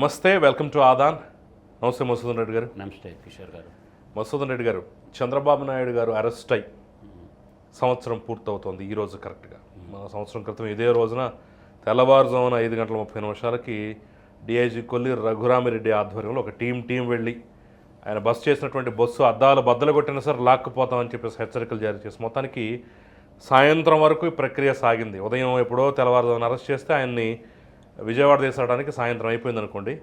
నమస్తే welcome to Aadan. నమస్తే మసూదన్ రెడ్డి గారు. నమస్తే కిషోర్ గారు. మసూదన్ రెడ్డి గారు చంద్రబాబు నాయుడు గారు అరెస్ట్ అయి సంవత్సరం పూర్తవుతోంది ఈ రోజు కరెక్ట్గా మన సంవత్సరం క్రితం ఇదే రోజున తెల్లవారుజామున ఐదు గంటల ముప్పై నిమిషాలకి డిఐజీ కొల్లి రఘురామిరెడ్డి ఆధ్వర్యంలో ఒక టీం టీం వెళ్ళి ఆయన బస్సు చేసినటువంటి బస్సు అద్దాలు బద్దలు కొట్టినా సరే లాక్కుపోతామని చెప్పేసి హెచ్చరికలు జారీ చేసి మొత్తానికి సాయంత్రం వరకు ఈ ప్రక్రియ సాగింది. ఉదయం ఎప్పుడో తెల్లవారుజామున అరెస్ట్ చేస్తే ఆయన్ని విజయవాడ తీసుకురావడానికి సాయంత్రం అయిపోయింది అనుకోండి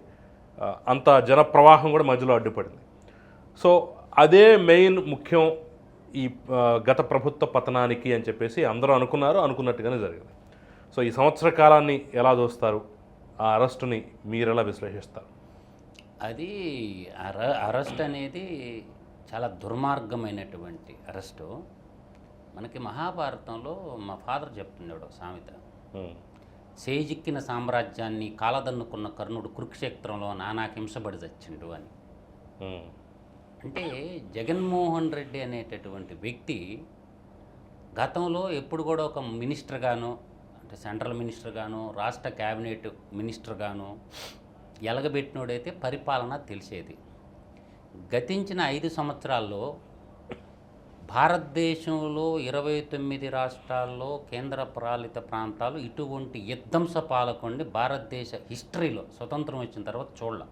అంత జన ప్రవాహం కూడా మధ్యలో అడ్డుపడింది. సో అదే మెయిన్ ముఖ్యం ఈ గత ప్రభుత్వ పతనానికి అని చెప్పేసి అందరూ అనుకున్నారు అనుకున్నట్టుగానే జరిగింది. సో ఈ సంవత్సర కాలాన్ని ఎలా చూస్తారు? ఆ అరెస్టుని మీరు ఎలా విశ్లేషిస్తారు? అది అర అరెస్ట్ అనేది చాలా దుర్మార్గమైనటువంటి అరెస్టు. మనకి మహాభారతంలో మా ఫాదర్ చెప్తున్నాడు సామెత. సేజిక్కిన సామ్రాజ్యాన్ని కాలదన్నుకున్న కర్ణుడు కురుక్షేత్రంలో నానాకింసబడి చచ్చిండు అని. అంటే జగన్మోహన్ రెడ్డి అనేటటువంటి వ్యక్తి గతంలో ఎప్పుడు కూడా ఒక మినిస్టర్ గాను అంటే సెంట్రల్ మినిస్టర్ గాను రాష్ట్ర క్యాబినెట్ మినిస్టర్ గాను ఎలగబెట్టినోడైతే పరిపాలన తెలిసేది. గతించిన ఐదు సంవత్సరాల్లో భారతదేశంలో ఇరవై తొమ్మిది రాష్ట్రాల్లో కేంద్ర పాలిత ప్రాంతాలు ఇటువంటి యుద్ధంస పాలకొండి భారతదేశ హిస్టరీలో స్వతంత్రం వచ్చిన తర్వాత చూడాల.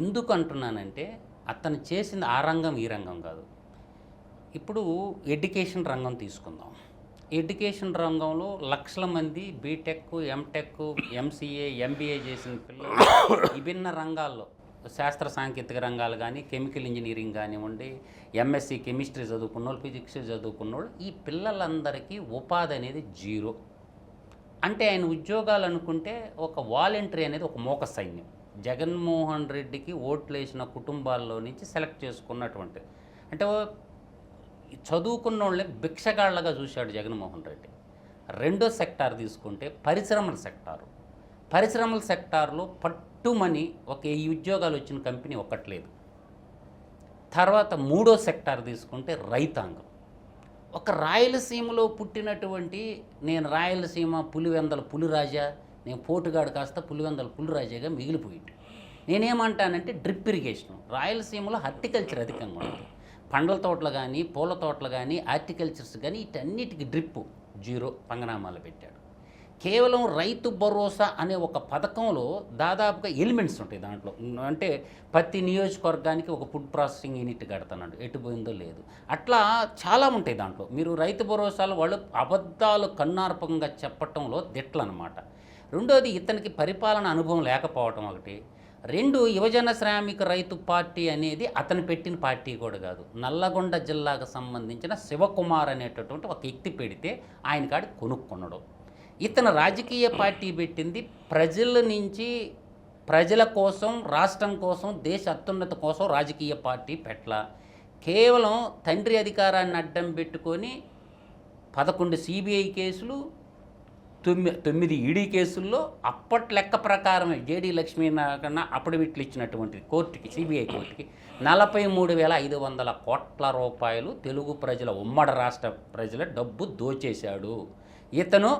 ఎందుకు అంటున్నానంటే అతను చేసింది ఆ రంగం ఈ రంగం కాదు. ఇప్పుడు ఎడ్యుకేషన్ రంగం తీసుకుందాం. ఎడ్యుకేషన్ రంగంలో లక్షల మంది బీటెక్ ఎంటెక్ ఎంసీఏ ఎంబీఏ చేసిన పిల్లలు విభిన్న రంగాల్లో శాస్త్ర సాంకేతిక రంగాలు కానీ కెమికల్ ఇంజనీరింగ్ కానివ్వండి ఎంఎస్సి కెమిస్ట్రీ చదువుకున్న వాళ్ళు ఫిజిక్స్ చదువుకున్న వాళ్ళు ఈ పిల్లలందరికీ ఉపాధి అనేది జీరో. అంటే ఆయన ఉద్యోగాలు అనుకుంటే ఒక వాలంటరీ అనేది ఒక మోక సైన్యం. జగన్మోహన్ రెడ్డికి ఓట్లు వేసిన కుటుంబాల్లో నుంచి సెలెక్ట్ చేసుకున్నటువంటి. అంటే చదువుకున్న వాళ్ళని భిక్షగాళ్ళగా చూశాడు జగన్మోహన్ రెడ్డి. రెండో సెక్టార్ తీసుకుంటే పరిశ్రమల సెక్టారు. పరిశ్రమల సెక్టార్లో పట్టుమని ఒక ఈ ఉద్యోగాలు వచ్చిన కంపెనీ ఒక్కట్లేదు. తర్వాత మూడో సెక్టార్ తీసుకుంటే రైతాంగం. ఒక రాయలసీమలో పుట్టినటువంటి నేను రాయలసీమ పులివెందల పులిరాజా నేను పోటుగాడు కాస్త పులివెందల పులిరాజాగా మిగిలిపోయింది. నేనేమంటానంటే డ్రిప్ ఇరిగేషన్. రాయలసీమలో హార్టికల్చర్ అధికంగా ఉంటుంది. పండ్ల తోటలు కానీ పూల తోటలు కానీ హార్టికల్చర్స్ కానీ వీటన్నిటికీ డ్రిప్ జీరో పంగనామాలు పెట్టాడు. కేవలం రైతు భరోసా అనే ఒక పథకంలో దాదాపుగా ఎలిమెంట్స్ ఉంటాయి దాంట్లో. అంటే ప్రతి నియోజకవర్గానికి ఒక ఫుడ్ ప్రాసెసింగ్ యూనిట్ కడతానండు. ఎటు పోయిందో లేదు. అట్లా చాలా ఉంటాయి దాంట్లో. మీరు రైతు భరోసాలు వాళ్ళు అబద్ధాలు కన్నార్పకంగా చెప్పటంలో దిట్లనమాట రెండోది ఇతనికి పరిపాలన అనుభవం లేకపోవటం ఒకటి. రెండు యువజన శ్రామిక రైతు పార్టీ అనేది అతను పెట్టిన పార్టీ కూడా కాదు. నల్లగొండ జిల్లాకు సంబంధించిన శివకుమార్ అనేటటువంటి ఒక వ్యక్తి పెడితే ఆయన కాడి కొనుక్కున్నాడు. ఇతను రాజకీయ పార్టీ పెట్టింది. ప్రజల నుంచి ప్రజల కోసం రాష్ట్రం కోసం దేశ అత్యున్నత కోసం రాజకీయ పార్టీ పెట్ల కేవలం తండ్రి అధికారాన్ని అడ్డం పెట్టుకొని పదకొండు సిబిఐ కేసులు తొమ్మిది తొమ్మిది ఈడీ కేసుల్లో అప్పటి లెక్క ప్రకారమే జేడి లక్ష్మీనారాయణ అఫిడవిట్లు ఇచ్చినటువంటి కోర్టుకి సిబిఐ కోర్టుకి నలభై మూడు వేల ఐదు వందల కోట్ల రూపాయలు తెలుగు ప్రజల ఉమ్మడి రాష్ట్ర ప్రజల డబ్బు దోచేశాడు. ఇతను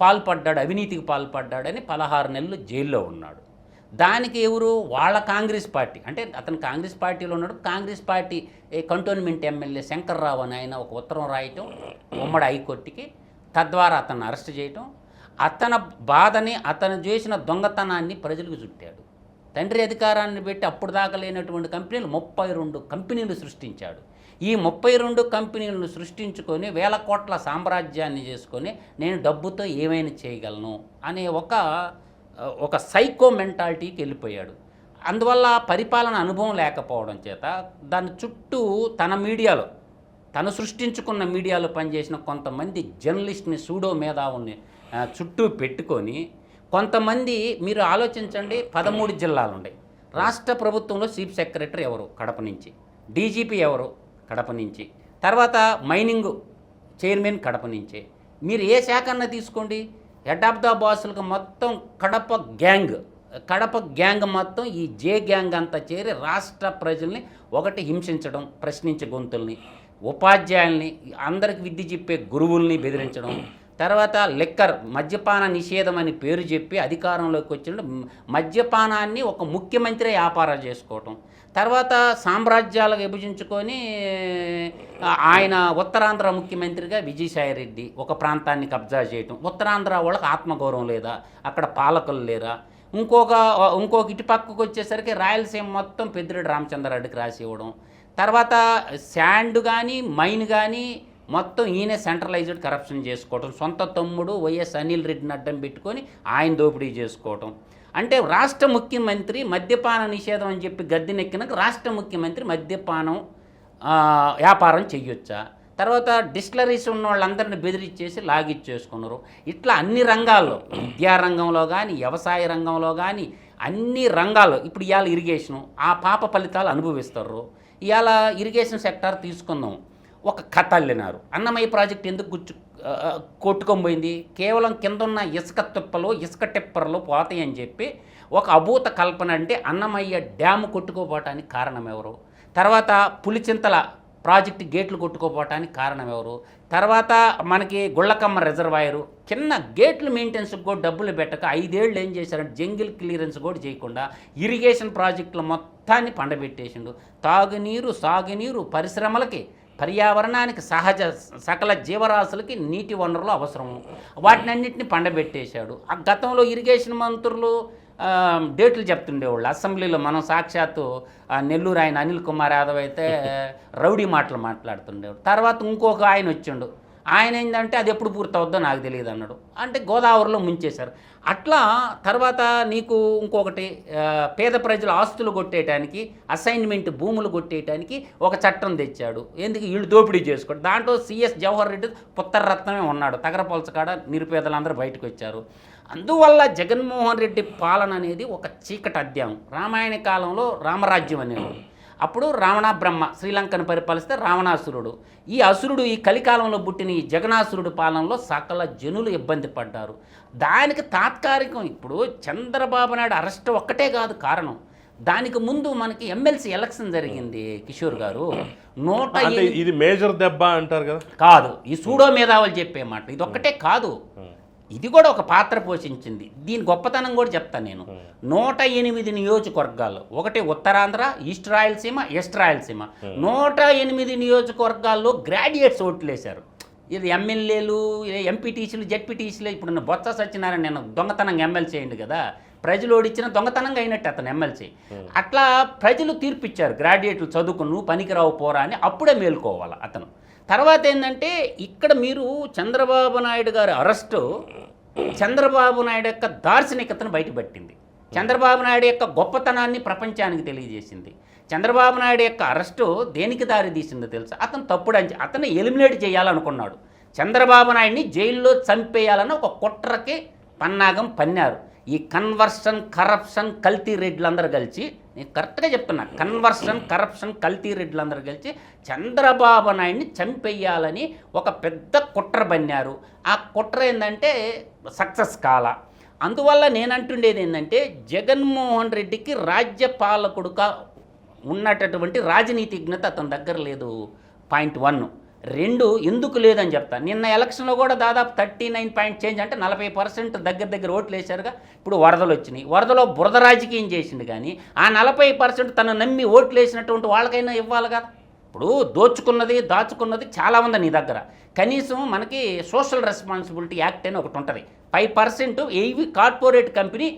పాల్పడ్డాడు అవినీతికి పాల్పడ్డాడని పదహారు నెలలు జైల్లో ఉన్నాడు. దానికి ఎవరు? వాళ్ళ కాంగ్రెస్ పార్టీ. అంటే అతను కాంగ్రెస్ పార్టీలో ఉన్నాడు. Congress party cantonment MLA Shankarrao అని ఆయన ఒక ఉత్తరం రాయటం ఉమ్మడి హైకోర్టుకి తద్వారా అతన్ని అరెస్ట్ చేయటం. అతని బాధని అతను చేసిన దొంగతనాన్ని ప్రజలకు చుట్టాడు. తండ్రి అధికారాన్ని పెట్టి అప్పుడు దాకా లేనటువంటి కంపెనీలు ముప్పై రెండు కంపెనీలు సృష్టించాడు. ఈ ముప్పై రెండు కంపెనీలను సృష్టించుకొని వేల కోట్ల సామ్రాజ్యాన్ని చేసుకొని నేను డబ్బుతో ఏమైనా చేయగలను అనే ఒక ఒక సైకో మెంటాలిటీకి వెళ్ళిపోయాడు. అందువల్ల పరిపాలన అనుభవం లేకపోవడం చేత దాని చుట్టూ తన మీడియాలో తను సృష్టించుకున్న మీడియాలో పనిచేసిన కొంతమంది జర్నలిస్ట్ని సూడో మేధావుల్ని చుట్టూ పెట్టుకొని కొంతమంది మీరు ఆలోచించండి పదమూడు జిల్లాలు ఉన్నాయి రాష్ట్ర ప్రభుత్వంలో చీఫ్ సెక్రటరీ ఎవరు? కడప నుంచి. డీజీపీ ఎవరు? కడప నుంచి. తర్వాత మైనింగ్ చైర్మన్ కడప నుంచే. మీరు ఏ శాఖ తీసుకోండి. హెడ్ ఆఫ్ ద బాసులకు మొత్తం కడప గ్యాంగ్. కడప గ్యాంగ్ మొత్తం ఈ జే గ్యాంగ్ అంతా చేరి రాష్ట్ర ప్రజల్ని ఒకటి హింసించడం ప్రశ్నించే గొంతుల్ని ఉపాధ్యాయుల్ని అందరికి విద్య చెప్పే గురువుల్ని బెదిరించడం తర్వాత లిక్కర్ మద్యపాన నిషేధం అని పేరు చెప్పి అధికారంలోకి వచ్చిన మద్యపానాన్ని ఒక ముఖ్యమంత్రి వ్యాపారం చేసుకోవటం. తర్వాత సామ్రాజ్యాలు విభజించుకొని ఆయన ఉత్తరాంధ్ర ముఖ్యమంత్రిగా విజయసాయి రెడ్డి ఒక ప్రాంతాన్ని కబ్జా చేయటం. ఉత్తరాంధ్ర వాళ్ళకి ఆత్మగౌరవం లేదా అక్కడ పాలకులు లేరా ఇంకొక ఇంకొక ఇటుపక్కకు వచ్చేసరికి రాయలసీమ మొత్తం పెద్దిరెడ్డి రామచంద్రారెడ్డికి రాసి ఇవ్వడం. తర్వాత శాండ్ కానీ మైన్ కానీ మొత్తం ఈయన సెంట్రలైజ్డ్ కరప్షన్ చేసుకోవటం. సొంత తమ్ముడు వైఎస్ అనిల్ రెడ్డిని అడ్డం పెట్టుకొని ఆయన దోపిడీ చేసుకోవటం. అంటే రాష్ట్ర ముఖ్యమంత్రి మద్యపాన నిషేధం అని చెప్పి గద్దెనెక్కినాక రాష్ట్ర ముఖ్యమంత్రి మద్యపానం వ్యాపారం చెయ్యొచ్చా? తర్వాత డిస్టిలరీస్ ఉన్న వాళ్ళందరిని బెదిరించేసి లాగిచ్చేసుకున్నారు. ఇట్లా అన్ని రంగాల్లో విద్యారంగంలో కానీ వ్యవసాయ రంగంలో కానీ అన్ని రంగాల్లో ఇప్పుడు ఇవాళ ఇరిగేషను ఆ పాప ఫలితాలు అనుభవిస్తారు. ఇవాళ ఇరిగేషన్ సెక్టార్ తీసుకుందాం. ఒక కథ అల్లినారు. అన్నమయ్య ప్రాజెక్ట్ ఎందుకు గుచ్చు కొట్టుకొని కేవలం కింద ఉన్న ఇసుక తిప్పలో ఇసుక టిప్పర్లో పోతాయని చెప్పి ఒక అభూత కల్పన అంటే అన్నమయ్య డ్యాము కొట్టుకోపోవటానికి కారణం ఎవరు? తర్వాత పులిచింతల ప్రాజెక్టు గేట్లు కొట్టుకోపోవటానికి కారణం ఎవరు? తర్వాత మనకి గుళ్ళకమ్మ రిజర్వాయరు. చిన్న గేట్లు మెయింటెనెన్స్కి కూడా డబ్బులు పెట్టక ఐదేళ్ళు ఏం చేశారంటే జంగిల్ క్లియరెన్స్ కూడా చేయకుండా ఇరిగేషన్ ప్రాజెక్టులు మొత్తాన్ని పండబెట్టేసిండు. తాగునీరు సాగునీరు పరిశ్రమలకి పర్యావరణానికి సహజ సకల జీవరాశులకి నీటి వనరులు అవసరము వాటిని అన్నింటిని పండబెట్టేశాడు. ఆ గతంలో ఇరిగేషన్ మంత్రులు డేట్లు చెప్తుండేవాళ్ళు. అసెంబ్లీలో మనం సాక్షాత్తు నెల్లూరు ఆయన అనిల్ కుమార్ యాదవ్ అయితే రౌడీ మాటలు మాట్లాడుతుండేవాడు. తర్వాత ఇంకొక ఆయన వచ్చిండు. ఆయన ఏంటంటే అది ఎప్పుడు పూర్తవుద్దో నాకు తెలియదు అన్నాడు అంటే గోదావరిలో ముంచేశారు. అట్లా తర్వాత నీకు ఇంకొకటి పేద ప్రజల ఆస్తులు కొట్టేయటానికి అసైన్మెంట్ భూములు కొట్టేయటానికి ఒక చట్టం తెచ్చాడు. ఎందుకు? వీళ్ళు దోపిడీ చేసుకోడు దాంట్లో సిఎస్ జవహర్ రెడ్డి పుత్తరరత్నమే ఉన్నాడు. తగరపొలసకాడ నిరుపేదలందరూ బయటకు వచ్చారు. అందువల్ల జగన్మోహన్ రెడ్డి పాలన అనేది ఒక చీకటి అధ్యాయం. రామాయణ కాలంలో రామరాజ్యం అనేవాడు. అప్పుడు రావణ బ్రహ్మ శ్రీలంకను పరిపాలిస్తే రావణాసురుడు. ఈ అసురుడు ఈ కలికాలంలో పుట్టిన ఈ జగనాసురుడు పాలనలో సకల జనులు ఇబ్బంది పడ్డారు. దానికి తాత్కాలికం ఇప్పుడు చంద్రబాబు నాయుడు అరెస్ట్ ఒక్కటే కాదు కారణం. దానికి ముందు మనకి ఎమ్మెల్సీ ఎలక్షన్ జరిగింది కిషోర్ గారు. నూట ఇది మేజర్ దెబ్బ అంటారు కదా? కాదు ఈ సూడో మేధావులు చెప్పే మాట. ఇది ఒక్కటే కాదు ఇది కూడా ఒక పాత్ర పోషించింది. దీని గొప్పతనం కూడా చెప్తాను నేను. నూట ఎనిమిది నియోజకవర్గాలు. ఒకటి ఉత్తరాంధ్ర ఈస్ట్ రాయలసీమ వెస్ట్ రాయలసీమ. నూట ఎనిమిది నియోజకవర్గాల్లో గ్రాడ్యుయేట్స్ ఓట్లు వేశారు. ఇది ఎమ్మెల్యేలు ఎంపీటీసీలు జెడ్పీటీసీలు ఇప్పుడు బొత్స సత్యనారాయణ నేను దొంగతనంగా ఎమ్మెల్సీ అయింది కదా. ప్రజలు ఓడిచ్చిన దొంగతనంగా అయినట్టు అతను ఎమ్మెల్సీ అట్లా ప్రజలు తీర్పిచ్చారు. గ్రాడ్యుయేట్లు చదువుకుని నువ్వు పనికిరావు పోరా అని అప్పుడే మేల్కోవాలి అతను. తర్వాత ఏంటంటే ఇక్కడ మీరు చంద్రబాబు నాయుడు గారి అరెస్టు చంద్రబాబు నాయుడు యొక్క దార్శనికతను బయటపెట్టింది. చంద్రబాబు నాయుడు యొక్క గొప్పతనాన్ని ప్రపంచానికి తెలియజేసింది. చంద్రబాబు నాయుడు యొక్క అరెస్టు దేనికి దారి తీసిందో తెలుసా? అతను తప్పుడు అంచ అతన్ని ఎలిమినేట్ చేయాలనుకున్నాడు. చంద్రబాబు నాయుడిని జైల్లో చంపేయాలని ఒక కుట్రకి పన్నాగం పన్నారు. ఈ కన్వర్షన్ కరప్షన్ కల్తీ రెడ్లందరూ కలిసి నేను కరెక్ట్గా చెప్తున్నా కన్వర్షన్ కరప్షన్ కల్తీ రెడ్లందరూ కలిసి చంద్రబాబు నాయుడిని చంపేయాలని ఒక పెద్ద కుట్ర బన్నారు. ఆ కుట్ర ఏంటంటే సక్సెస్ కాల. అందువల్ల నేను అంటుండేది ఏంటంటే జగన్మోహన్ రెడ్డికి రాజ్యపాలకుడుగా ఉన్నటటువంటి రాజనీతిజ్ఞత అతని దగ్గర లేదు పాయింట్ వన్. రెండు ఎందుకు లేదని చెప్తాను నిన్న ఎలక్షన్లో కూడా దాదాపు థర్టీ నైన్ పాయింట్ చేంజ్ అంటే నలభై పర్సెంట్ దగ్గర దగ్గర ఓట్లు వేశారుగా ఇప్పుడు వరదలు వచ్చినాయి. వరదలో బురద రాజకీయం చేసిండు కానీ ఆ నలభై పర్సెంట్ తను నమ్మి ఓట్లు వేసినటువంటి వాళ్ళకైనా ఇవ్వాలి కదా. ఇప్పుడు దోచుకున్నది దాచుకున్నది చాలా ఉంది నీ దగ్గర. కనీసం మనకి సోషల్ రెస్పాన్సిబిలిటీ యాక్ట్ అని ఒకటి ఉంటుంది. ఫైవ్ పర్సెంట్ ఏవి కార్పొరేట్ కంపెనీ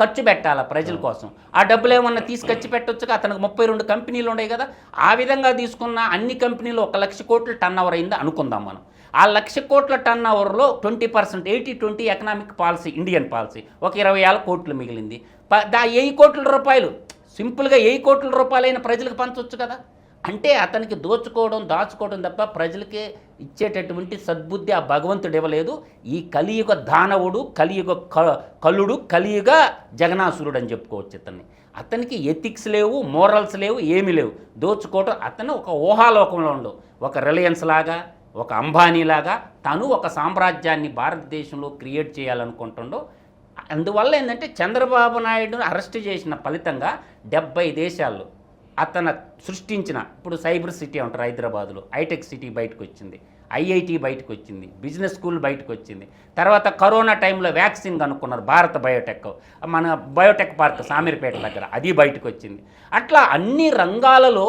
ఖర్చు పెట్టాలా ప్రజల కోసం. ఆ డబ్బులు ఏమన్నా తీసుకొచ్చి పెట్టొచ్చుగా? అతనికి ముప్పై రెండు కంపెనీలు ఉన్నాయి కదా. ఆ విధంగా తీసుకున్న అన్ని కంపెనీలు ఒక లక్ష కోట్ల టర్న్ ఓవర్ అయింది అనుకుందాం మనం. ఆ లక్ష కోట్ల టర్న్ ఓవర్లో twenty percent eighty twenty economic policy Indian policy ఒక ఇరవై ఏళ్ళ కోట్లు మిగిలింది. ప- దా వెయ్యి కోట్ల రూపాయలు. సింపుల్గా వెయ్యి కోట్ల రూపాయలైన ప్రజలకు పంచవచ్చు కదా. అంటే అతనికి దోచుకోవడం దాచుకోవడం తప్ప ప్రజలకి ఇచ్చేటటువంటి సద్బుద్ధి ఆ భగవంతుడు ఇవ్వలేదు. ఈ కలియుగ దానవుడు కలియుగ క- కలుడు కలియుగ జగనాసురుడు అని చెప్పుకోవచ్చు ఇతన్ని. అతనికి ఎథిక్స్ లేవు మోరల్స్ లేవు ఏమీ లేవు. దోచుకోవటం అతను ఒక ఊహాలోకంలో ఉండు. ఒక రిలయన్స్ లాగా ఒక అంబానీ లాగా తను ఒక సామ్రాజ్యాన్ని భారతదేశంలో క్రియేట్ చేయాలనుకుంటుండో. అందువల్ల ఏంటంటే చంద్రబాబు నాయుడును అరెస్ట్ చేసిన ఫలితంగా డెబ్బై దేశాల్లో అతను సృష్టించిన ఇప్పుడు సైబర్ సిటీ అంటారు హైదరాబాద్లో హైటెక్ సిటీ బయటకు వచ్చింది ఐఐటి బయటకు వచ్చింది బిజినెస్ స్కూల్ బయటకు వచ్చింది తర్వాత కరోనా టైంలో వ్యాక్సిన్ కనుక్కున్నారు భారత బయోటెక్. మన బయోటెక్ పార్క్ సామీర్పేట దగ్గర అది బయటకు వచ్చింది అట్లా అన్ని రంగాలలో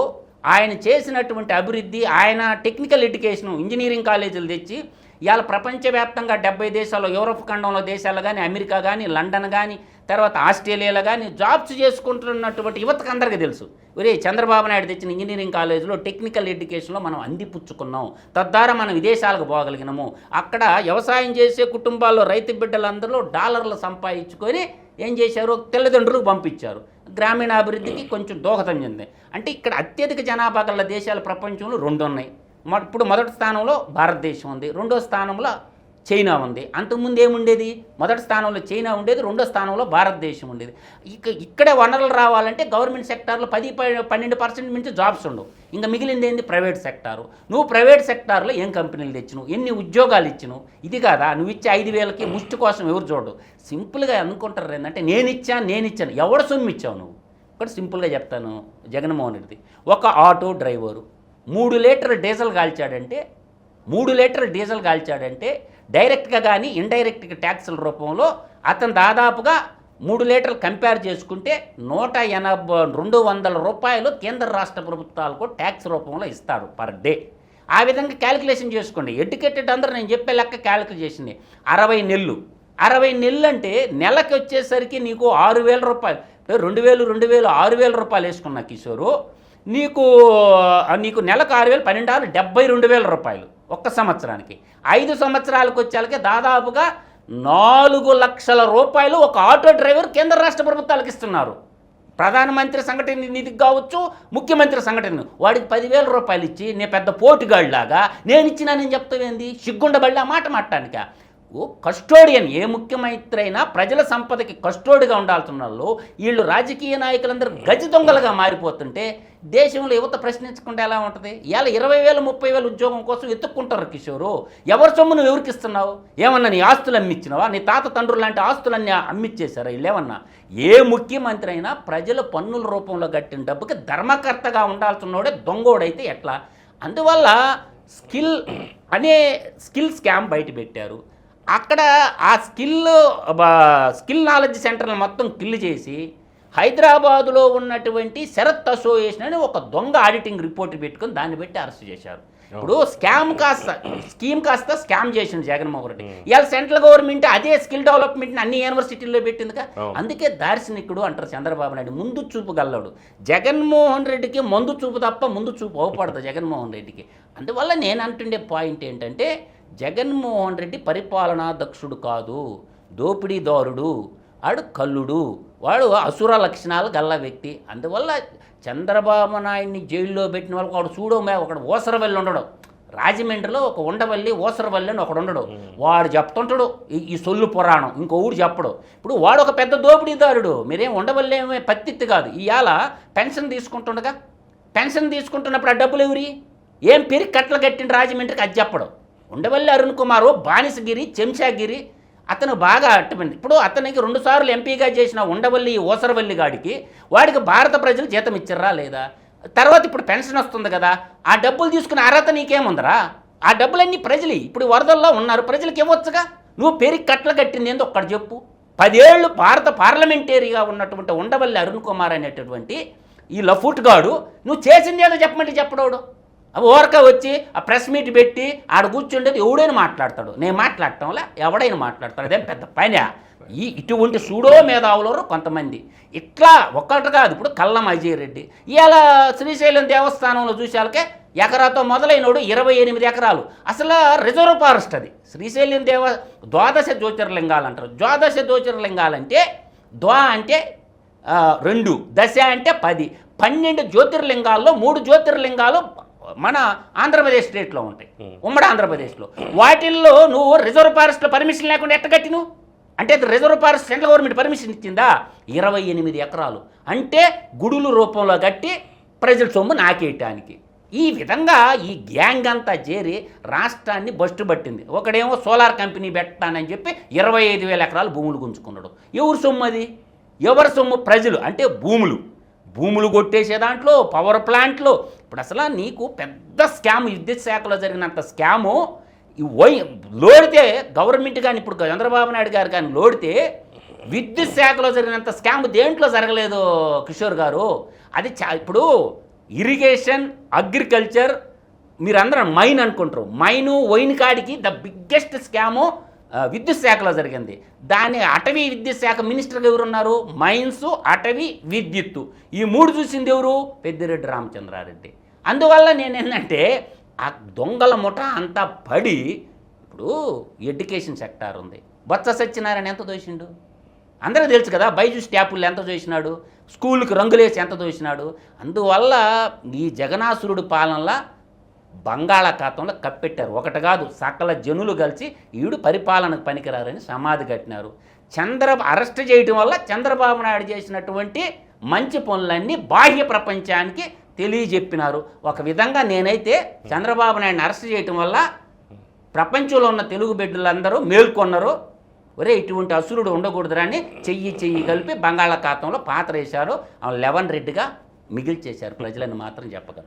ఆయన చేసినటువంటి అభివృద్ధి ఆయన టెక్నికల్ ఎడ్యుకేషన్ ఇంజనీరింగ్ కాలేజీలు తెచ్చి ఇవాళ ప్రపంచవ్యాప్తంగా డెబ్బై దేశాల్లో యూరోప్ ఖండంలో దేశాలు కానీ అమెరికా కానీ లండన్ కానీ తర్వాత ఆస్ట్రేలియాలో కానీ జాబ్స్ చేసుకుంటున్నటువంటి యువతకు అందరికీ తెలుసు. ఒరే చంద్రబాబు నాయుడు తెచ్చిన ఇంజనీరింగ్ కాలేజీలో టెక్నికల్ ఎడ్యుకేషన్లో మనం అందిపుచ్చుకున్నాం. తద్వారా మనం విదేశాలకు పోగలిగినాము. అక్కడ వ్యవసాయం చేసే కుటుంబాల్లో రైతు బిడ్డలందరూ డాలర్లు సంపాదించుకొని ఏం చేశారు? తల్లిదండ్రులకు పంపించారు. గ్రామీణాభివృద్ధికి కొంచెం దోహదం చెంది అంటే ఇక్కడ అత్యధిక జనాభా గల దేశాలు ప్రపంచంలో రెండు ఉన్నాయి ఇప్పుడు మొదటి స్థానంలో భారతదేశం ఉంది. రెండో స్థానంలో చైనా ఉంది. అంతకుముందు ఏముండేది? మొదటి స్థానంలో చైనా ఉండేది రెండో స్థానంలో భారతదేశం ఉండేది. ఇక ఇక్కడే వనరులు రావాలంటే గవర్నమెంట్ సెక్టార్లో పది పన్నెండు పర్సెంట్ మించి జాబ్స్ ఉండవు. ఇంకా మిగిలింది ఏంది? Private sector. నువ్వు ప్రైవేట్ సెక్టార్లో ఏం కంపెనీలు తెచ్చినావు? ఎన్ని ఉద్యోగాలు ఇచ్చినావు? ఇది కాదా? నువ్వు ఇచ్చే ఐదు వేలకి ముష్టి కోసం ఎవరు చూడడు సింపుల్గా అనుకుంటారు ఏంటంటే నేను ఇచ్చాను నేను ఇచ్చాను. ఎవడ సొమ్ము ఇచ్చావు నువ్వు? ఇక్కడ సింపుల్గా చెప్తాను జగన్మోహన్ రెడ్డి ఒక ఆటో డ్రైవరు. మూడు లీటర్ డీజిల్ కాల్చాడంటే మూడు లీటర్ డీజిల్ కాల్చాడంటే డైరెక్ట్గా కానీ ఇండైరెక్ట్గా ట్యాక్సుల రూపంలో అతను దాదాపుగా మూడు లీటర్లు కంపేర్ చేసుకుంటే నూట ఎనభై రెండు వందల రూపాయలు కేంద్ర రాష్ట్ర ప్రభుత్వాలకు ట్యాక్స్ రూపంలో ఇస్తాడు పర్ డే. ఆ విధంగా క్యాలిక్యులేషన్ చేసుకోండి. ఎడ్యుకేటెడ్ అందరూ నేను చెప్పే లెక్క క్యాలిక్యులేట్ చేసింది. అరవై నెల్లు. అరవై నెల్లు అంటే నెలకి వచ్చేసరికి నీకు ఆరు వేల రూపాయలు రెండు వేలు రెండు వేలు ఆరు వేల రూపాయలు వేసుకున్నా కిషోరు. నీకు నీకు నెలకు ఆరు వేలు పన్నెండు ఆరు డెబ్బై రెండు వేల రూపాయలు ఒక్క సంవత్సరానికి. ఐదు సంవత్సరాలకు వచ్చేళ్ళకి దాదాపుగా నాలుగు లక్షల రూపాయలు ఒక ఆటో డ్రైవర్ కేంద్ర రాష్ట్ర ప్రభుత్వాలకు ఇస్తున్నారు. ప్రధానమంత్రి సంఘటన నిధికి కావచ్చు ముఖ్యమంత్రి సంఘటన వాడికి పదివేల రూపాయలు ఇచ్చి నేను పెద్ద పోటుగాళ్ళలాగా నేను ఇచ్చినా నేను చెప్తావేంది? సిగ్గుండబళ్ళి ఆ మాట మాట్లాడానిక. కస్టోడియన్ ఏ ముఖ్యమంత్రి ప్రజల సంపదకి కస్టోడిగా ఉండాల్సిన వాళ్ళు వీళ్ళు రాజకీయ నాయకులందరూ గజ దొంగలుగా మారిపోతుంటే దేశంలో యువత ప్రశ్నించకుండా ఎలా ఉంటుంది? ఇవాళ ఇరవై వేలు ముప్పై వేలు ఉద్యోగం కోసం ఎత్తుక్కుంటారు కిషోరు. ఎవరి సొమ్ము నువ్వు ఎవరికి ఇస్తున్నావు ఏమన్నా నీ ఆస్తులు అమ్మిచ్చినావా? నీ తాత తండ్రులు లాంటి ఆస్తులన్నీ అమ్మిచ్చేశారా వీళ్ళేమన్నా? ఏ ముఖ్యమంత్రి అయినా ప్రజల పన్నుల రూపంలో కట్టిన డబ్బుకి ధర్మకర్తగా ఉండాల్సినోడే దొంగోడైతే ఎట్లా? అందువల్ల స్కిల్ అనే స్కిల్ స్కామ్ బయట పెట్టారు. అక్కడ ఆ స్కిల్ బ- స్కిల్ నాలెడ్జ్ సెంటర్ని మొత్తం కిల్ చేసి హైదరాబాదులో ఉన్నటువంటి శరత్ అసోసియేషన్ అని ఒక దొంగ ఆడిటింగ్ రిపోర్ట్ పెట్టుకొని దాన్ని పెట్టి అరెస్ట్ చేశారు. ఇప్పుడు స్కామ్ కాస్త స్కీమ్ కాస్త స్కామ్ చేసింది జగన్మోహన్ రెడ్డి. ఇవాళ సెంట్రల్ గవర్నమెంట్ అదే స్కిల్ డెవలప్మెంట్ అన్ని యూనివర్సిటీల్లో పెట్టిందిగా. అందుకే దార్శనికుడు అంటారు చంద్రబాబు నాయుడు ముందు చూపు గల్లడు. జగన్మోహన్ రెడ్డికి ముందు చూపు తప్ప ముందు చూపు అవపడదు జగన్మోహన్ రెడ్డికి. అందువల్ల నేను అంటుండే పాయింట్ ఏంటంటే జగన్మోహన్ రెడ్డి పరిపాలనా దక్షుడు కాదు దోపిడీదారుడు వాడు కల్లుడు వాడు అసుర లక్షణాలు గల్ల వ్యక్తి. అందువల్ల చంద్రబాబు నాయుడిని జైల్లో పెట్టిన వాళ్ళకి వాడు చూడో ఒకడు ఓసరవల్లి ఉండడు. రాజమండ్రిలో ఒక ఉండవల్లి ఓసరవల్లి అని ఒకడు ఉండడు. వాడు చెప్తుంటాడు ఈ- ఈ సొల్లు పురాణం ఇంకో ఊరు చెప్పడు. ఇప్పుడు వాడు ఒక పెద్ద దోపిడీదారుడు మీరేం ఉండవల్లి ఏమే పత్తిత్తి కాదు. ఇవాళ పెన్షన్ తీసుకుంటుండగా పెన్షన్ తీసుకుంటున్నప్పుడు ఆ డబ్బులు ఎవరి? ఏం పెరిగి కట్టలు కట్టిన రాజమండ్రికి అది చెప్పడు. ఉండవల్లి అరుణ్ కుమారు బానిసగిరి చెంచాగిరి అతను బాగా అట్టమంది ఇప్పుడు అతనికి రెండుసార్లు ఎంపీగా చేసిన ఉండవల్లి ఓసరవల్లి గాడికి వాడికి భారత ప్రజలు జీతం ఇచ్చారా లేదా? తర్వాత ఇప్పుడు పెన్షన్ వస్తుంది కదా ఆ డబ్బులు తీసుకునే అర్హత నీకేముందరా? ఆ డబ్బులన్నీ ప్రజలు. ఇప్పుడు వరదల్లో ఉన్నారు ప్రజలకు ఇవ్వచ్చుగా? నువ్వు పెరిగి కట్టలు కట్టింది ఏందో ఒక్కటి చెప్పు. పదేళ్ళు భారత పార్లమెంటరీగా ఉన్నటువంటి ఉండవల్లి అరుణ్ కుమార్ అనేటటువంటి ఈ లఫూట్ గాడు నువ్వు చేసింది ఏదో చెప్పమంటే చెప్పడోడు. అవి వచ్చి ఆ ప్రెస్ మీట్ పెట్టి ఆడ కూర్చుండేది ఎవడైనా మాట్లాడతాడు. నేను మాట్లాడటంలా ఎవడైనా మాట్లాడతాడు. అదేం పెద్ద పని. ఈ ఇటువంటి సూడో మేధావులు కొంతమంది. ఇట్లా ఒక్కటి కాదు. ఇప్పుడు కల్లం అజయ్ రెడ్డి ఇవాళ శ్రీశైలం దేవస్థానంలో చూసేకే ఎకరాతో మొదలైనోడు ఇరవై ఎనిమిది ఎకరాలు. అసలు రిజర్వ్ ఫారెస్ట్ అది. శ్రీశైలం దేవ ద్వాదశ జ్యోతిర్లింగాలు అంటారు. ద్వాదశ జ్యోతిర్లింగాలంటే ద్వా అంటే రెండు. దశ అంటే పది. పన్నెండు జ్యోతిర్లింగాల్లో మూడు జ్యోతిర్లింగాలు మన ఆంధ్రప్రదేశ్ స్టేట్లో ఉంటాయి. ఉమ్మడి ఆంధ్రప్రదేశ్లో. వాటిల్లో నువ్వు రిజర్వ్ ఫారెస్ట్లో పర్మిషన్ లేకుండా ఎట్ట కట్టిను అంటే reserve forest central government permission ఇచ్చిందా? ఇరవై ఎనిమిది ఎకరాలు. అంటే గుడులు రూపంలో కట్టి ప్రజల సొమ్ము నాకేయటానికి. ఈ విధంగా ఈ గ్యాంగ్ అంతా చేరి రాష్ట్రాన్ని బస్టు పట్టింది. ఒకడేమో సోలార్ కంపెనీ పెట్టానని చెప్పి ఇరవై ఐదు వేల ఎకరాలు భూములు గుంజుకున్నాడు. ఎవరు సొమ్ము అది? ఎవరి సొమ్ము? ప్రజలు. అంటే భూములు. భూములు కొట్టేసే దాంట్లో పవర్ ప్లాంట్లు ఇప్పుడు అసలు నీకు పెద్ద స్కామ్ విద్యుత్ శాఖలో జరిగినంత స్కాము లోడితే గవర్నమెంట్ కానీ ఇప్పుడు చంద్రబాబు నాయుడు గారు కానీ లోడితే విద్యుత్ శాఖలో జరిగినంత స్కామ్ దేంట్లో జరగలేదు కిషోర్ గారు? అది ఇప్పుడు ఇరిగేషన్ అగ్రికల్చర్ మీరందరూ మైన్ అనుకుంటారు. మైను వైన్ కాడికి ద బిగ్గెస్ట్ స్కాము విద్యుత్ శాఖలో జరిగింది. దాని అటవీ విద్యుత్ శాఖ మినిస్టర్గా ఎవరున్నారు? మైన్స్ అటవీ విద్యుత్తు. ఈ మూడు చూసింది ఎవరు? పెద్దిరెడ్డి రామచంద్రారెడ్డి. అందువల్ల నేను ఏంటంటే ఆ దొంగల ముఠ అంతా పడి ఇప్పుడు ఎడ్యుకేషన్ సెక్టార్ ఉంది. బొత్స సత్యనారాయణ ఎంత దోషిండు? అందరూ తెలుసు కదా బైజూస్ ట్యాపులు ఎంత చూసినాడు స్కూల్కి రంగులేసి ఎంత చూసినాడు అందువల్ల ఈ జగనాసురుడు పాలనలో బంగాళాఖాతంలో కప్పెట్టారు. ఒకటి కాదు సకల జనులు కలిసి ఈడు పరిపాలనకు పనికిరారని సమాధి కట్టినారు. చంద్ర అరెస్ట్ చేయటం వల్ల చంద్రబాబు నాయుడు చేసినటువంటి మంచి పనులన్నీ బాహ్య ప్రపంచానికి తెలియజెప్పినారు. ఒక విధంగా నేనైతే చంద్రబాబు నాయుడిని అరెస్ట్ చేయటం వల్ల ప్రపంచంలో ఉన్న తెలుగు బిడ్డలందరూ మేల్కొన్నారు. ఒరే ఇటువంటి అసురుడు ఉండకూడదురాని చెయ్యి చెయ్యి కలిపి బంగాళాఖాతంలో పాత్ర వేశారు. లెవెన్ రెడ్డిగా మిగిల్చేశారు. ప్రజలను మాత్రం చెప్పగలరు